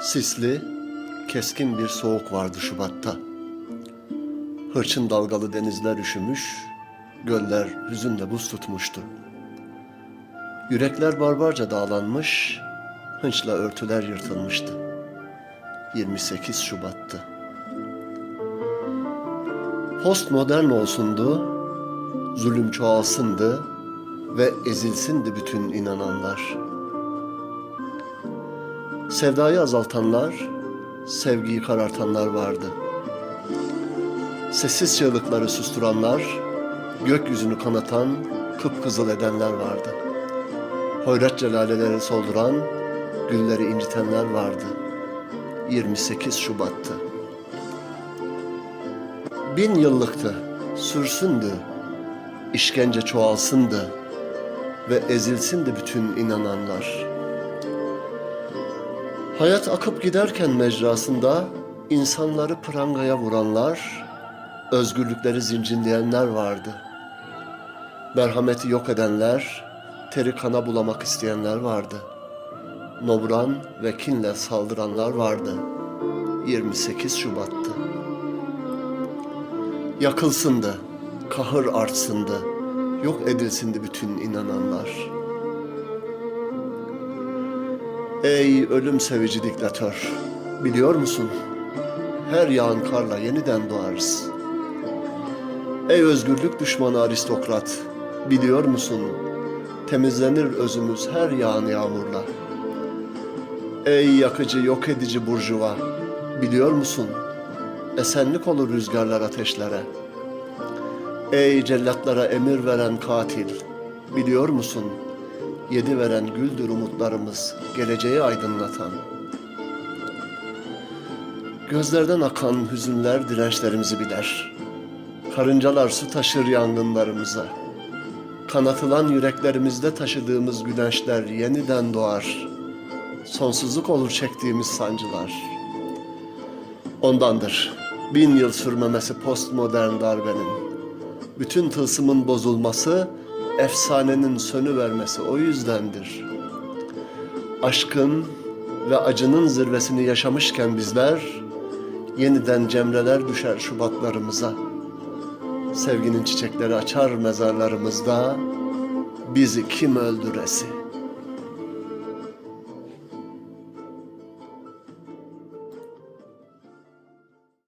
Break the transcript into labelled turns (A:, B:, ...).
A: Sisli, keskin bir soğuk vardı Şubat'ta. Hırçın dalgalı denizler üşümüş, göller hüzünle buz tutmuştu. Yürekler barbarca dağlanmış, hınçla örtüler yırtılmıştı. 28 Şubat'tı. Postmodern olsundu, zulüm çoğalsındı ve ezilsindi bütün inananlar.'' Sevdayı azaltanlar, sevgiyi karartanlar vardı. Sessiz çığlıkları susturanlar, gökyüzünü kanatan, kıpkızıl edenler vardı. Hoyrat celaleleri solduran, gülleri incitenler vardı. 28 Şubat'tı. Bin yıllıktı, sürsündü, işkence çoğalsındı ve ezilsindi bütün inananlar.'' Hayat akıp giderken mecrasında insanları prangaya vuranlar, özgürlükleri zincirleyenler vardı. Merhameti yok edenler, teri kana bulamak isteyenler vardı. Nobran ve kinle saldıranlar vardı. 28 Şubat'tı. Yakılsındı, kahır artsındı, yok edilsindi bütün inananlar.'' Ey ölüm sevici diktatör, biliyor musun? Her yağan karla yeniden doğarız. Ey özgürlük düşmanı aristokrat, biliyor musun? Temizlenir özümüz her yağan yağmurla. Ey yakıcı yok edici burjuva, biliyor musun? Esenlik olur rüzgarlar ateşlere. Ey cellatlara emir veren katil, biliyor musun?'' Yedi veren güldür umutlarımız, geleceği aydınlatan. Gözlerden akan hüzünler dirençlerimizi biler. Karıncalar su taşır yangınlarımıza. Kanatılan yüreklerimizde taşıdığımız güneşler yeniden doğar. Sonsuzluk olur çektiğimiz sancılar. Ondandır bin yıl sürmemesi postmodern darbenin. Bütün tılsımın bozulması efsanenin sönü vermesi o yüzdendir. Aşkın ve acının zirvesini yaşamışken bizler yeniden cemreler düşer şubatlarımıza. Sevginin çiçekleri açar mezarlarımızda bizi kim öldüresi?